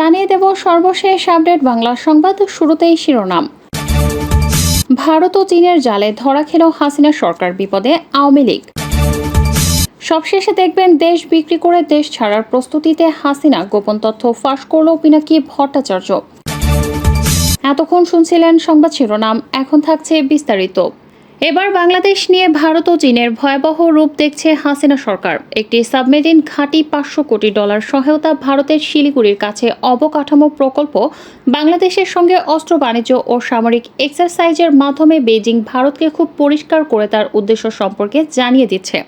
জানিয়ে দেব সর্বশেষ আপডেট বাংলা সংবাদ শুরুতেই শিরোনাম। ভারত ও চীনের জালে ধরা খেল হাসিনা সরকার বিপদে আওয়ামী লীগ। সবশেষে দেখবেন দেশ বিক্রি করে দেশ ছাড়ার প্রস্তুতিতে হাসিনা গোপন তথ্য ফাঁস করল পিনাকি ভট্টাচার্য। এতক্ষণ শুনছিলেন সংবাদ শিরোনাম, এখন থাকছে বিস্তারিত। এবার বাংলাদেশ নিয়ে ভারত ও চীনের ভয়াবহ রূপ দেখছে হাসিনা সরকার। একটি সাবমেরিন ঘাঁটি পাঁচশো কোটি ডলার সহায়তা ভারতের শিলিগুড়ির কাছে অবকাঠামো প্রকল্প, বাংলাদেশের সঙ্গে অস্ত্র বাণিজ্য ও সামরিক এক্সারসাইজের মাধ্যমে বেজিং ভারতকে খুব পরিষ্কার করে তার উদ্দেশ্য সম্পর্কে জানিয়ে দিচ্ছে।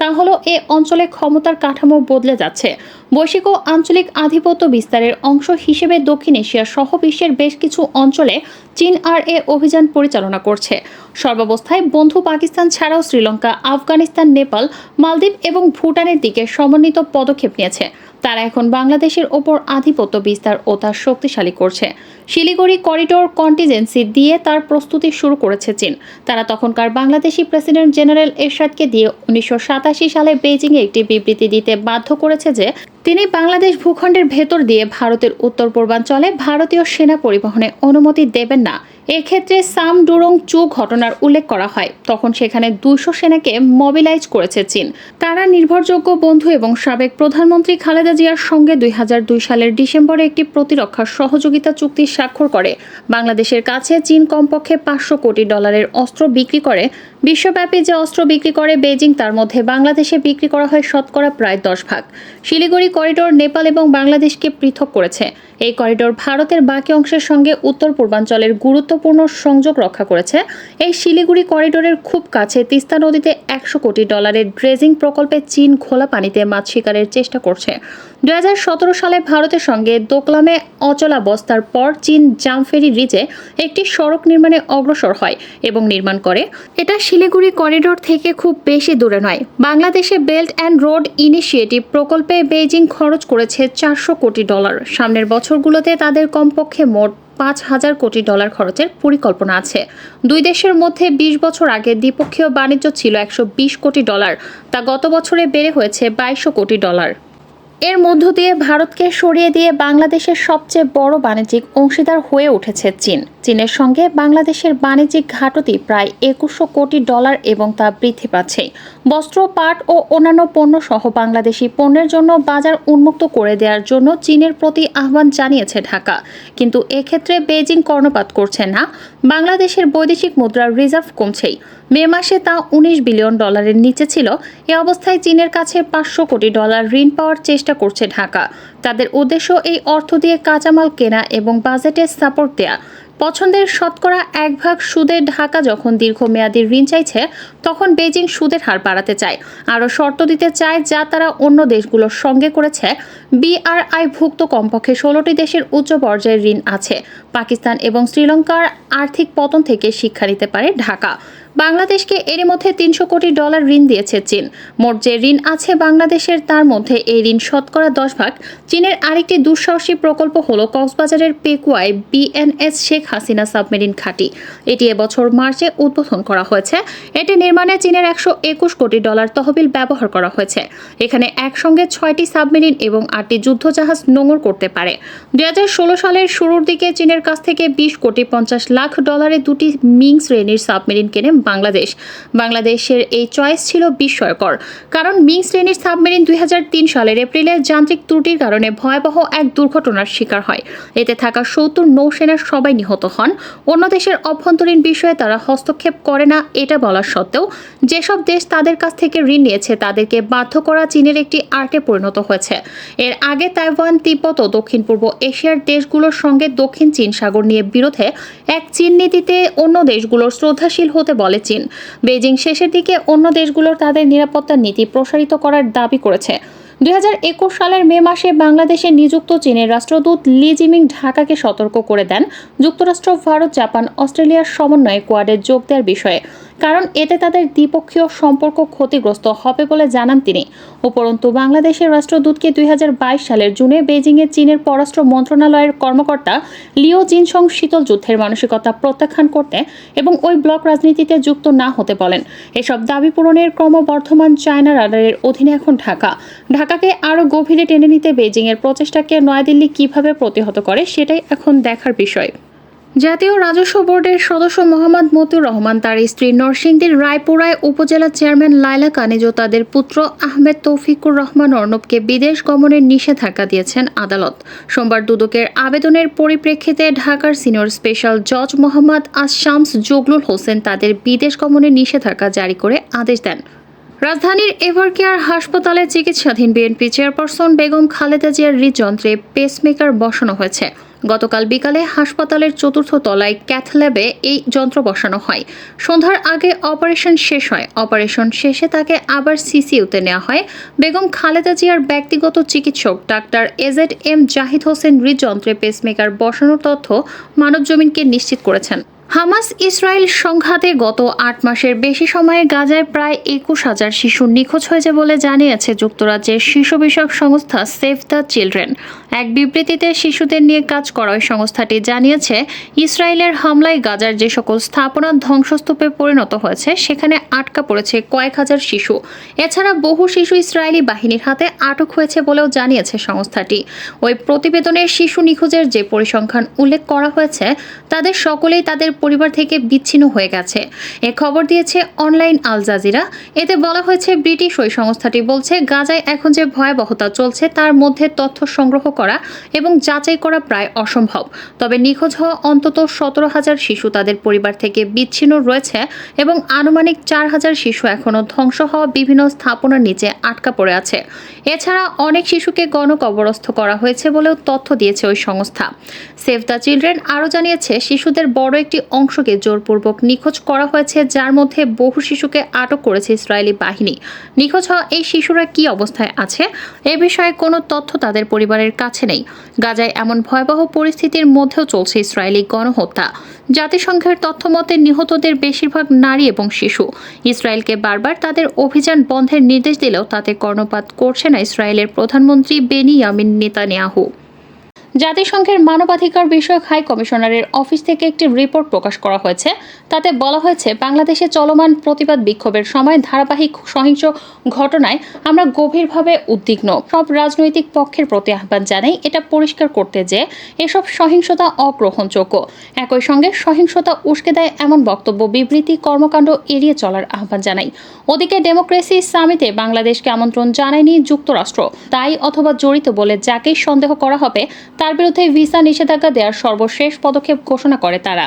তা হলো, এ অঞ্চলে ক্ষমতার কাঠামো বদলে যাচ্ছে। বৈশ্বিক ও আঞ্চলিক আধিপত্য বিস্তারের অংশ হিসেবে দক্ষিণ এশিয়া সহ বিশ্বের বেশ কিছু অঞ্চলে চীন আর এ অভিযান পরিচালনা করছে। সর্বাবস্থায় বন্ধু পাকিস্তান ছাড়াও শ্রীলঙ্কা, আফগানিস্তান, নেপাল, মালদ্বীপ এবং ভুটানের দিকে সমন্বিত পদক্ষেপ নিয়েছে। তারা এখন বাংলাদেশের ওপর আধিপত্য বিস্তার ও তা শক্তিশালী করছে। শিলিগুড়ি করিডোর কন্টিজেন্সি দিয়ে তার প্রস্তুতি শুরু করেছে চীন। তারা তখনকার বাংলাদেশি প্রেসিডেন্ট জেনারেল এরশাদকে দিয়ে উনিশশ সাতাশি সালে বেজিংয়ে একটি বিবৃতি দিতে বাধ্য করেছে যে, তিনি বাংলাদেশ ভূখণ্ডের ভেতর দিয়ে ভারতের উত্তর পূর্বাঞ্চলে ভারতীয় সেনা পরিবহনে অনুমতি দেবেন না। এক্ষেত্রে সাম ডুরং চু ঘটনার উল্লেখ করা হয়। তখন সেখানে দুইশো সেনাকে মবিলাইজ করেছে চীন। তারা নির্ভরযোগ্য বন্ধু এবং সাবেক প্রধানমন্ত্রী খালেদা জিয়ার সঙ্গে দুই হাজার দুই সালের ডিসেম্বরে একটি প্রতিরক্ষা সহযোগিতা চুক্তি স্বাক্ষর করে। বাংলাদেশের কাছে চীন কমপক্ষে পাঁচশো কোটি ডলারের অস্ত্র বিক্রি করে। বিশ্বব্যাপী যে অস্ত্র বিক্রি করে বেজিং তার মধ্যে বাংলাদেশে বিক্রি করা হয় শতকরা প্রায় দশ ভাগ। শিলিগুড়ি করিডোর নেপাল এবং বাংলাদেশকে পৃথক করেছে। এই করিডোর ভারতের বাকি অংশের সঙ্গে উত্তর পূর্বাঞ্চলের গুরুত্বপূর্ণ সংযোগ রক্ষা করেছে। এই শিলিগুড়ি করিডোরের খুব কাছে তিস্তা নদীতে একশো কোটি ডলারের ড্রেজিং প্রকল্পে চীন খোলা পানিতে মাছ শিকারের চেষ্টা করছে। দু সালে ভারতের সঙ্গে দোকলামে অচলাবস্থার পর চীন জামফেরি রিজে একটি সড়ক নির্মাণে অগ্রসর হয় এবং নির্মাণ করে। এটা শিলিগুড়ি করিডোর থেকে খুব বেশি দূরে নয়। বাংলাদেশে বেল্ট অ্যান্ড রোড ইনিশিয়েটিভ প্রকল্পে বেইজিং খরচ করেছে চারশো কোটি ডলার। সামনের বছরগুলোতে তাদের কমপক্ষে মোট পাঁচ হাজার কোটি ডলার খরচের পরিকল্পনা আছে। দুই দেশের মধ্যে বিশ বছর আগে দ্বিপক্ষীয় বাণিজ্য ছিল একশো বিশ কোটি ডলার, তা গত বছরে বেড়ে হয়েছে বাইশশো কোটি ডলার। এর মধ্য দিয়ে ভারতকে সরিয়ে দিয়ে বাংলাদেশের সবচেয়ে বড় বাণিজ্যিক অংশীদার হয়ে উঠেছে চীন। চীনের সঙ্গে বাংলাদেশের বাণিজ্যিক ঘাটতি প্রায় একুশশো কোটি ডলার এবং তা বৃদ্ধি পাচ্ছে। বস্ত্র, পাট ও অন্যান্য পণ্য সহ বাংলাদেশি পণ্যের জন্য বাজার উন্মুক্ত করে দেওয়ার জন্য চীনের প্রতি আহ্বান জানিয়েছে ঢাকা। কিন্তু এক্ষেত্রে বেজিং কর্ণপাত করছে না। বাংলাদেশের বৈদেশিক মুদ্রার রিজার্ভ কমছেই। মে মাসে তা উনিশ বিলিয়ন ডলারের নিচে ছিল। এ অবস্থায় চীনের কাছে পাঁচশো কোটি ডলার ঋণ পাওয়ার চেষ্টা করছে ঢাকা। তাদের উদ্দেশ্য এই অর্থ দিয়ে কাঁচামাল কেনা এবং বাজেটের সাপোর্ট দেয়া। পছন্দের শতকরা এক ভাগ সুদে ঢাকা যখন দীর্ঘমেয়াদী ঋণ চাইছে, তখন বেজিং সুদের হার বাড়াতে চায়। আরও শর্ত দিতে চায়, যা তারা অন্য দেশগুলোর সঙ্গে করেছে। বিআরআই ভুক্ত কমপক্ষে ষোলোটি দেশের উচ্চ পর্যায়ের ঋণ আছে। পাকিস্তান এবং শ্রীলঙ্কার আর্থিক পতন থেকে শিক্ষা নিতে পারে ঢাকা। বাংলাদেশকে এরই মধ্যে তিনশো কোটি ডলার ঋণ দিয়েছে চীন। মোট যে ঋণ আছে বাংলাদেশের, তার মধ্যে এই ঋণ শতকরা দশ ভাগ। চীনের আরেকটি দুঃসাহসী প্রকল্প হল কক্সবাজারের পেকুয়ায় বিএনএস শেখ হাসিনা সাবমেরিন ঘাঁটি। এটি এবছর মার্চে উদ্বোধন করা হয়েছে। এটি নির্মাণে চীনের একশো একুশ কোটি ডলার তহবিল ব্যবহার করা হয়েছে। এখানে একসঙ্গে ছয়টি সাবমেরিন এবং আটটি যুদ্ধজাহাজ নোঙর করতে পারে। দুই হাজার ষোলো সালের শুরুর দিকে চীনের কাছ থেকে বিশ কোটি পঞ্চাশ লাখ ডলারে দুটি মিং শ্রেণির সাবমেরিন কেনে বাংলাদেশ। বাংলাদেশের এই চয়েস ছিল বিস্ময়কর, কারণ মিং শ্রেণির সাবমেরিন দুই হাজার তিন সালের এপ্রিলে যান্ত্রিক ত্রুটির কারণে ভয়াবহ এক দুর্ঘটনার শিকার হয়। এতে থাকা সত্তর নৌসেনার সবাই নিহত হন। অন্য দেশের অভ্যন্তরীণ বিষয়ে তারা হস্তক্ষেপ করে না, এটা বলার সত্ত্বেও যেসব দেশ তাদের কাছ থেকে ঋণ নিয়েছে, তাদেরকে বাধ্য করা চীনের একটি আর্টে পরিণত হয়েছে। এর আগে তাইওয়ান, তিব্বত ও দক্ষিণ পূর্ব এশিয়ার দেশগুলোর সঙ্গে দক্ষিণ চীন সাগর নিয়ে বিরোধে এক চীন নীতিতে অন্য দেশগুলোর শ্রদ্ধাশীল হতে বলে চীন বেজিং শেষের দিকে অন্য দেশগুলোর তাদের নিরাপত্তা নীতি প্রসারিত করার দাবি করেছে। দুই হাজার একুশ সালের মে মাসে বাংলাদেশে নিযুক্ত চীনের রাষ্ট্রদূত লি জিমিং ঢাকাকে সতর্ক করে দেন। যুক্তরাষ্ট্র, ভারত, জাপান, অস্ট্রেলিয়ার সমন্বয়ে কোয়াডে যোগ দেওয়ার বিষয়ে। কারণ এতে তাদের দ্বিপক্ষীয় সম্পর্ক ক্ষতিগ্রস্ত হবে বলে জানান তিনি। উপরন্তু, বাংলাদেশের রাষ্ট্রদূতকে দু হাজার বাইশ সালের জুনে বেজিংয়ে চীনের পররাষ্ট্র মন্ত্রণালয়ের কর্মকর্তা লিও জিনসং শীতল যুদ্ধের মানসিকতা প্রত্যাখ্যান করতে এবং ওই ব্লক রাজনীতিতে যুক্ত না হতে বলেন। এসব দাবি পূরণের ক্রমবর্ধমান চায়না রাডারের অধীনে এখন ঢাকা। ঢাকাকে আরও গভীরে টেনে নিতে বেজিংয়ের প্রচেষ্টাকে নয়াদিল্লি কীভাবে প্রতিহত করে, সেটাই এখন দেখার বিষয়। জাতীয় রাজস্ব বোর্ডের সদস্য মোহাম্মদ মতুর রহমান, তার স্ত্রী নরসিংদীর রায়পুরায় উপজেলা চেয়ারম্যান লাইলা কানিজ ও তাদের পুত্র আহমেদ তৌফিকুর রহমান অর্ণবকে বিদেশ গমনের নিষেধাজ্ঞা দিয়েছেন আদালত। সোমবার দুদকের আবেদনের পরিপ্রেক্ষিতে ঢাকার সিনিয়র স্পেশাল জজ মোহাম্মদ আশামস জগলুল হোসেন তাদের বিদেশ গমনের নিষেধাজ্ঞা জারি করে আদেশ দেন। রাজধানীর এভারকেয়ার হাসপাতালে চিকিৎসাধীন বিএনপি চেয়ারপারসন বেগম খালেদা জিয়ার হৃদযন্ত্রে পেসমেকার বসানো হয়েছে। গতকাল বিকালে হাসপাতালের চতুর্থ তলায় ক্যাথল্যাবে এই যন্ত্র বসানো হয়। সন্ধ্যার আগে অপারেশন শেষ হয়। অপারেশন শেষে তাকে আবার সিসিউতে নেওয়া হয়। বেগম খালেদা জিয়ার ব্যক্তিগত চিকিৎসক doctor A Z M Zahid Hossain হৃদযন্ত্রে pacemaker বসানোর তথ্য মানবজমিনকে নিশ্চিত করেছেন। হামাস ইসরায়েল সংঘাতে গত আট মাসের বেশি সময়ে গাজায় প্রায় একুশ হাজার শিশু নিখোঁজ হয়েছে বলে জানিয়েছে যুক্তরাজ্যের শিশু বিষয়ক সংস্থা সেভ দ্য চিলড্রেন। এক বিবৃতিতে শিশুদের নিয়ে কাজ করা সংস্থাটি জানিয়েছে, ইসরায়েলের হামলায় গাজার যে সকল স্থাপনা ধ্বংসস্তূপে পরিণত হয়েছে, সেখানে আটকা পড়েছে কয়েক হাজার শিশু। এছাড়া বহু শিশু ইসরায়েলি বাহিনীর হাতে আটক হয়েছে বলেও জানিয়েছে সংস্থাটি। ওই প্রতিবেদনে শিশু নিখোঁজের যে পরিসংখ্যান উল্লেখ করা হয়েছে, তাদের সকলেই তাদের পরিবার থেকে বিচ্ছিন্ন হয়ে গেছে। এ খবর দিয়েছে অনলাইন আল জাজিরা। এতে বলা হয়েছে, ব্রিটিশ ওই সংস্থাটি বলছে, গাজায় এখন যে ভয়াবহতা চলছে, তার মধ্যে তথ্য সংগ্রহ করা এবং যাচাই করা প্রায় অসম্ভব। তবে নিখোঁজ হওয়া অন্তত সতেরো হাজার শিশু তাদের পরিবার থেকে বিচ্ছিন্ন রয়েছে এবং আনুমানিক চার হাজার শিশু এখনও ধ্বংস হওয়া বিভিন্ন স্থাপনার নিচে আটকা পড়ে আছে। এছাড়া অনেক শিশুকে গণকবরস্থ করা হয়েছে বলেও তথ্য দিয়েছে ওই সংস্থা। সেভ দ্য চিলড্রেন আরও জানিয়েছে, শিশুদের বড় একটি অংশকে জোরপূর্বক নিখোঁজ করা হয়েছে, যার মধ্যে বহু শিশুকে আটক করেছে ইসরায়েলি বাহিনী। নিখোঁজ হওয়া এই শিশুরা কি অবস্থায় আছে? এ বিষয়ে কোনো তথ্য তাদের পরিবারের কাছে নেই। গাজায় এমন ভয়াবহ পরিস্থিতির মধ্যেও চলছে ইসরায়েলি গণহত্যা। জাতিসংঘের তথ্য মতে, নিহতদের বেশিরভাগ নারী এবং শিশু। ইসরায়েলকে বারবার তাদের অভিযান বন্ধের নির্দেশ দিলেও তাতে কর্ণপাত করছে না ইসরায়েলের প্রধানমন্ত্রী বেনিয়ামিন নেতানিয়াহু। জাতিসংঘের মানবাধিকার বিষয়ক হাই কমিশনারের অফিস থেকে একটি রিপোর্ট প্রকাশ করা হয়েছে। তাতে বলা হয়েছে, বাংলাদেশে চলমান প্রতিবাদ বিক্ষোভের সময় ধারাবাহিক সহিংস ঘটনায় আমরা গভীরভাবে উদ্বিগ্ন। সব রাজনৈতিক পক্ষের প্রতি আহ্বান জানাই, এটা পরিষ্কার করতে যে এসব সহিংসতা অগ্রহণযোগ্য। একই সঙ্গে সহিংসতা উস্কে দেয় এমন বক্তব্য বিবৃতি কর্মকাণ্ড এড়িয়ে চলার আহ্বান জানাই। ওদিকে ডেমোক্রেসি সামিটে বাংলাদেশকে আমন্ত্রণ জানায়নি যুক্তরাষ্ট্র। তাই অথবা জড়িত বলে যাকেই সন্দেহ করা হবে তার বিরুদ্ধে ভিসা নিষেধাজ্ঞা দেওয়ার সর্বশেষ পদক্ষেপ ঘোষণা করে তারা।